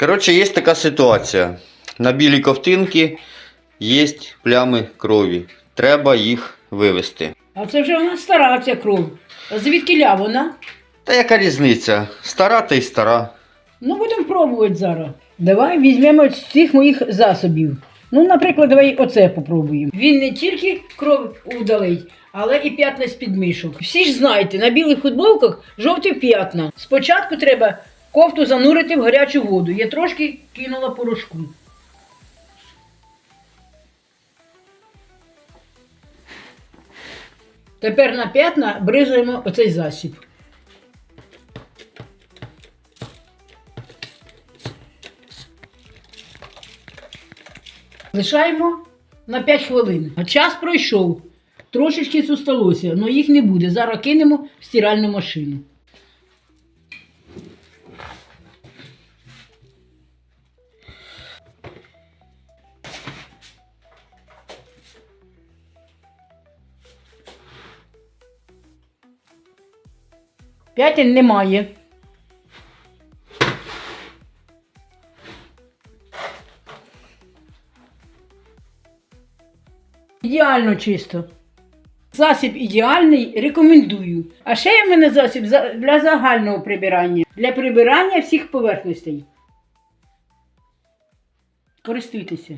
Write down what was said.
Коротше, є така ситуація. На білій ковтинці є плями крові. Треба їх вивести. А це вже вона стара ця кров. А звідки ля вона? Та яка різниця? Стара та й стара. Ну, будемо пробувати зараз. Давай візьмемо з цих моїх засобів. Ну, наприклад, давай оце попробуємо. Він не тільки кров удалить, але і п'ятна з підмишок. Всі ж знаєте, на білих футболках жовті п'ятна. Спочатку треба кофту занурити в гарячу воду. Я трошки кинула порошку. Тепер на п'ятна бризуємо оцей засіб. Лишаємо на 5 хвилин. А час пройшов. Трошечки зосталося, але їх не буде. Зараз кинемо в стиральну машину. П'ятин немає. Ідеально чисто. Засіб ідеальний, рекомендую. А ще є в мене засіб для загального прибирання, для прибирання всіх поверхностей. Користуйтеся.